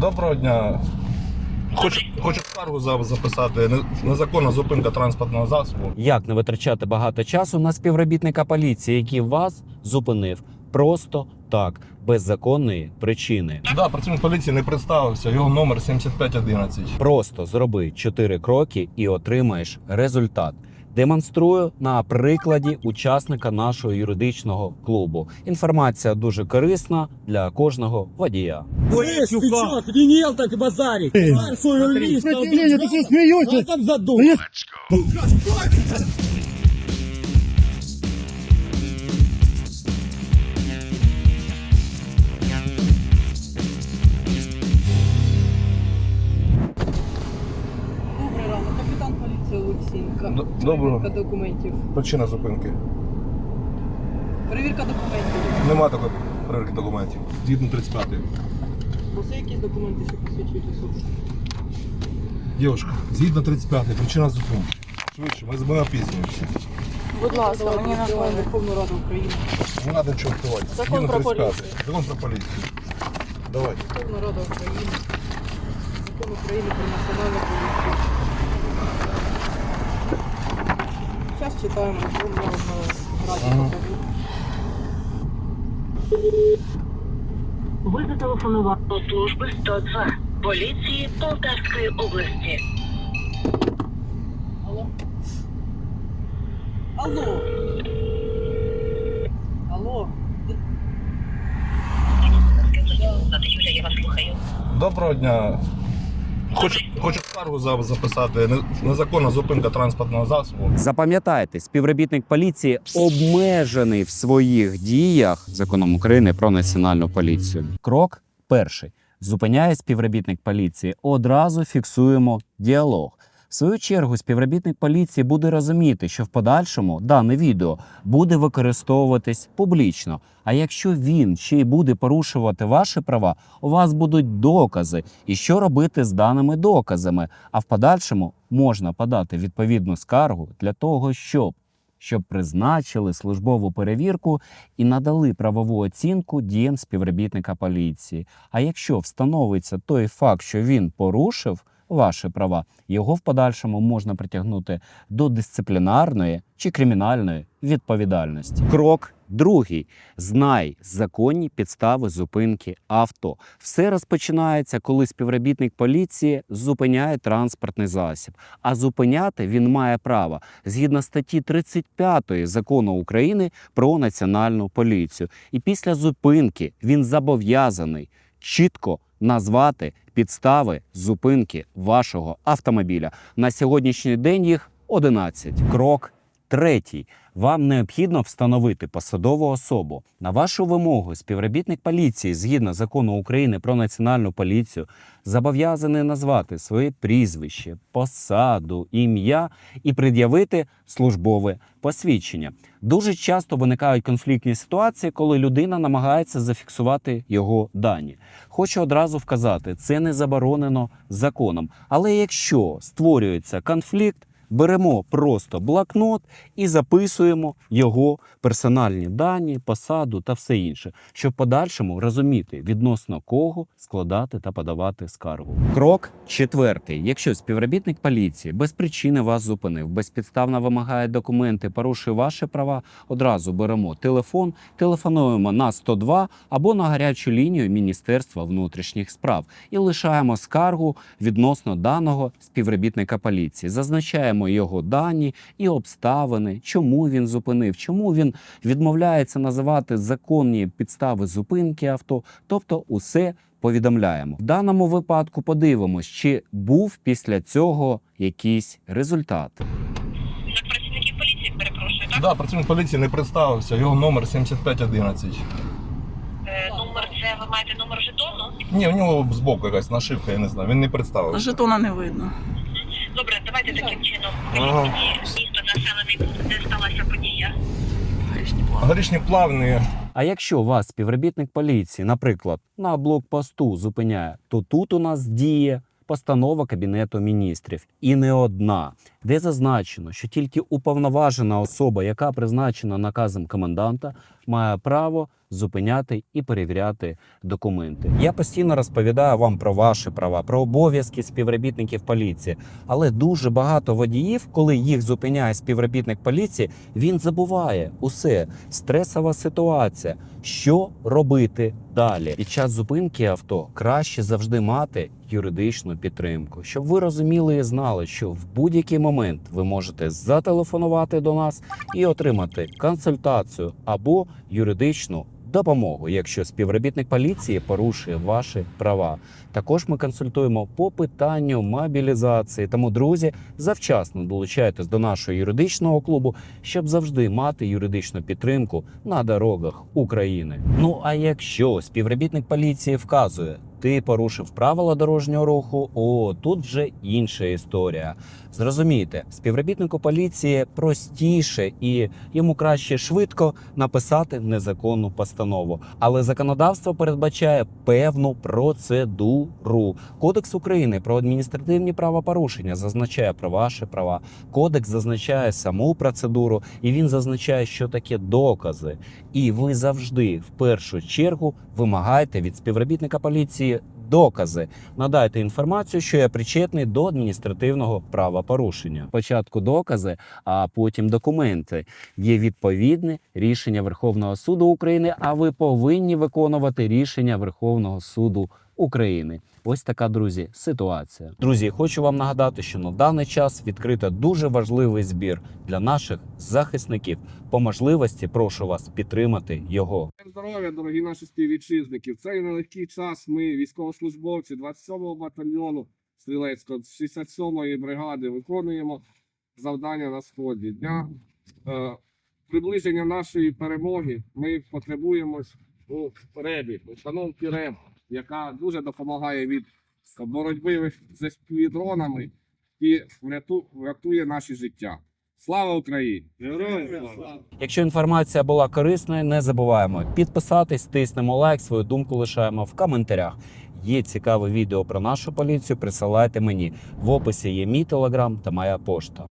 Доброго дня. Хочу, хочу скаргу за- записати. Не- Незаконна зупинка транспортного засобу. Як не витрачати багато часу на співробітника поліції, який вас зупинив просто так, без законної причини? Да, працівник поліції не представився. Його номер 7511. Просто зроби 4 кроки і отримаєш результат. Демонструю на прикладі учасника нашого юридичного клубу. Інформація дуже корисна для кожного водія. Слышь, ты чё, охренел так и базарить? Тварь свою лишь, Сопротивление, ты что смеешься? там задул. Добрий ранок, капітан поліції Олексінка. Д- доброго. Перевірка документів. Причина зупинки. Перевірка документів. Нема такої перевірки документів. Згідно 35 У якісь документи, що посвідчують особу? Дівчинка, згідно 35 причина зупинки. Швидше, ми з мене опізнюємося. Будь ласка, мені на Верховну Раду України. Не треба нічого впливати. Закон Згідно про 35. поліцію. Закон про поліцію. Давай. Верховна Рада України. Закон України про національну поліцію. Зараз читаємо раді Ага. покажу. Ви зателефонували до служби 102 поліції Полтавської області. Алло? Алло? Алло? Юля, я вас слухаю. Доброго дня. Хочу, хочу скаргу записати. Незаконна зупинка транспортного засобу. Запам'ятайте, співробітник поліції обмежений в своїх діях законом України про національну поліцію. Крок перший. Зупиняє співробітник поліції. Одразу фіксуємо діалог. Свою чергу, співробітник поліції буде розуміти, що в подальшому дане відео буде використовуватись публічно. А якщо він ще й буде порушувати ваші права, у вас будуть докази. І що робити з даними доказами? А в подальшому можна подати відповідну скаргу для того, щоб щоб призначили службову перевірку і надали правову оцінку діям співробітника поліції. А якщо встановиться той факт, що він порушив ваші права, його в подальшому можна притягнути до дисциплінарної чи кримінальної відповідальності. Крок другий: знай законні підстави зупинки авто. Все розпочинається, коли співробітник поліції зупиняє транспортний засіб. А зупиняти він має право згідно статті 35 закону України про національну поліцію. І після зупинки він зобов'язаний чітко назвати підстави зупинки вашого автомобіля. На сьогоднішній день їх 11. Крок третій. Вам необхідно встановити посадову особу. На вашу вимогу співробітник поліції, згідно закону України про національну поліцію, зобов'язаний назвати своє прізвище, посаду, ім'я і пред'явити службове посвідчення. Дуже часто виникають конфліктні ситуації, коли людина намагається зафіксувати його дані. Хочу одразу вказати, це не заборонено законом. Але якщо створюється конфлікт, беремо просто блокнот і записуємо його персональні дані, посаду та все інше, щоб подальшому розуміти відносно кого складати та подавати скаргу. Крок четвертий: якщо співробітник поліції без причини вас зупинив, безпідставно вимагає документи, порушує ваші права, одразу беремо телефон, телефонуємо на 102 або на гарячу лінію Міністерства внутрішніх справ і лишаємо скаргу відносно даного співробітника поліції. Зазначаємо його дані і обставини, чому він зупинив, чому він відмовляється називати законні підстави зупинки авто, тобто усе. Повідомляємо в даному випадку. Подивимось, чи був після цього якийсь результат. Це працівників поліції, перепрошую, так? Да, працівник поліції не представився. Його номер 7511. Е, номер це ви маєте номер жетону? Ні, у нього збоку якась нашивка, я не знаю. Він не представився. Жетона не видно. Добре, давайте таким чином. Ага. Місто населений пункт, де сталася подія. Горішні плавні. А якщо вас співробітник поліції, наприклад, на блокпосту зупиняє, то тут у нас діє постанова Кабінету міністрів і не одна, де зазначено, що тільки уповноважена особа, яка призначена наказом коменданта, має право зупиняти і перевіряти документи. Я постійно розповідаю вам про ваші права, про обов'язки співробітників поліції. Але дуже багато водіїв, коли їх зупиняє співробітник поліції, він забуває усе. Стресова ситуація. Що робити далі? Під час зупинки авто краще завжди мати юридичну підтримку, щоб ви розуміли і знали, що в будь-який момент ви можете зателефонувати до нас і отримати консультацію або юридичну допомогу, якщо співробітник поліції порушує ваші права. Також ми консультуємо по питанню мобілізації. Тому, друзі, завчасно долучайтесь до нашого юридичного клубу, щоб завжди мати юридичну підтримку на дорогах України. Ну а якщо співробітник поліції вказує, ти порушив правила дорожнього руху, о, тут вже інша історія. Зрозумійте, співробітнику поліції простіше і йому краще швидко написати незаконну постанову. Але законодавство передбачає певну процедуру. Кодекс України про адміністративні правопорушення зазначає про ваші права. Кодекс зазначає саму процедуру, і він зазначає, що таке докази. І ви завжди в першу чергу вимагаєте від співробітника поліції докази. Надайте інформацію, що я причетний до адміністративного правопорушення. Спочатку докази, а потім документи. Є відповідне рішення Верховного суду України. А ви повинні виконувати рішення Верховного суду. Ось така, друзі, ситуація. Друзі, хочу вам нагадати, що на даний час відкрито дуже важливий збір для наших захисників. По можливості прошу вас підтримати його. Здоров'я, дорогі наші співвітчизники. В цей нелегкий час ми, військовослужбовці 27-го батальйону стрілецького 67-ї бригади, виконуємо завдання на сході. Для е, приближення нашої перемоги ми потребуємо у ребі, установки РЕБ, яка дуже допомагає від боротьби з спідронами і вряту- врятує наші життя. Слава Україні! Героям слава! Якщо інформація була корисною, не забуваємо підписатись, тиснемо лайк, свою думку лишаємо в коментарях. Є цікаве відео про нашу поліцію. Присилайте мені в описі. Є мій телеграм та моя пошта.